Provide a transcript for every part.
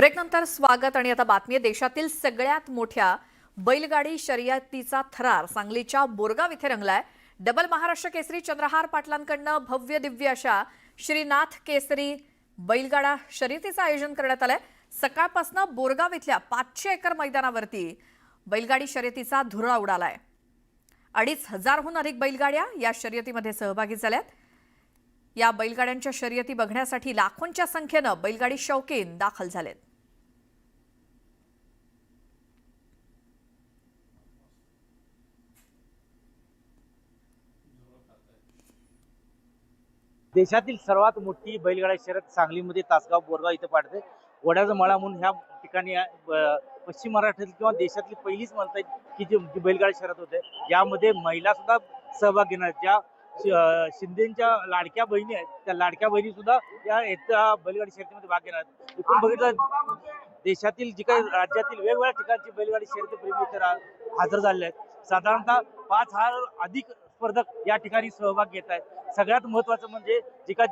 ब्रेकनंतर स्वागत आणि आता बातमी देशातील सगळ्यात मोठ्या बैलगाडी शर्यतीचा थरार. सांगलीच्या बोरगाव इथे रंगलाय. डबल महाराष्ट्र केसरी चंद्रहार पाटलांकडनं भव्य दिव्य अशा श्रीनाथ केसरी बैलगाडा शर्यतीचं आयोजन करण्यात आलंय. सकाळपासून बोरगाव इथल्या पाचशे एकर मैदानावरती बैलगाडी शर्यतीचा धुरळा उडालाय. अडीच हजारहून अधिक बैलगाड्या या शर्यतीमध्ये सहभागी झाल्यात. या बैलगाड्यांच्या शर्यती बघण्यासाठी लाखोंच्या संख्येनं बैलगाडी शौकीन दाखल झालेत. देशातील सर्वात मोठी बैलगाडा शर्यत सांगलीमध्ये तासगाव बोरगाव इथं पाडते. वड्याचा मळा म्हणून ह्या ठिकाणी पश्चिम महाराष्ट्रातील किंवा देशातली पहिलीच म्हणता येईल की जी जी बैलगाडी शर्यत होते यामध्ये महिला सुद्धा सहभाग घेणार. ज्या शिंदेच्या लाडक्या बहिणी आहेत त्या लाडक्या बहिणी सुद्धा या याच्या बैलगाडी शर्यतीमध्ये भाग घेणार. एकूण बघितलं देशातील जी काही राज्यातील वेगवेगळ्या ठिकाणची बैलगाडी शर्यती प्रेमी इथे हजर झालेले आहेत. साधारणतः पाच हजार अधिक स्पर्धक या ठिकाणी सहभाग घेत आहेत. सगळ्यात महत्वाचं म्हणजे जी का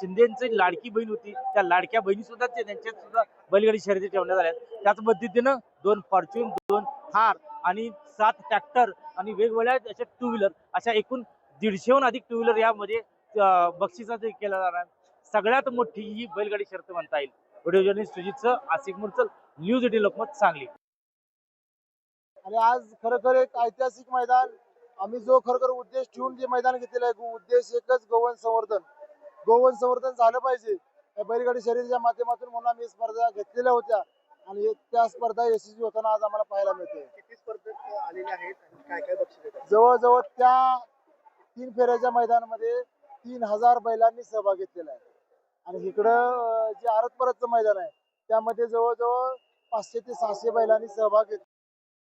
शिंदेची लाडकी बहीण होती त्या लाडक्या बहिणी सुद्धा त्यांच्या सुद्धा बैलगाडी शर्यती ठेवण्यात आल्या त्याच पद्धतीनं दोन फॉर्च्यून दोन थार आणि सात ट्रॅक्टर आणि वेगवेगळ्या अशा टू व्हीलर अशा एकूण दीडशेहून अधिक टू व्हीलर यामध्ये बक्षिसा केला जाणार सगळ्यात मोठी ही बैलगाडी शर्त म्हणता येईल. व्हिडिओ जर्नलिस्ट सुजितचं आसिक मुरचल न्यूज एटी लोकमत सांगली. आणि आज खरोखर एक ऐतिहासिक मैदान आम्ही जो खरोखर उद्देश ठेवून जे मैदान घेतलेलं आहे उद्देश एकच गोवन संवर्धन. गोवन संवर्धन झालं पाहिजे. या बैलगाडी शर्यतीच्या माध्यमातून म्हणून आम्ही स्पर्धा घेतलेल्या होत्या. आणि त्या स्पर्धा यशस्वी होताना आज आम्हाला पाहायला मिळते जवळजवळ त्या तीन फेऱ्याच्या मैदानामध्ये तीन हजार बैलांनी सहभाग घेतलेला आहे. आणि इकडं जे आरत परतचं मैदान आहे त्यामध्ये जवळजवळ पाचशे ते सहाशे बैलांनी सहभाग घेतला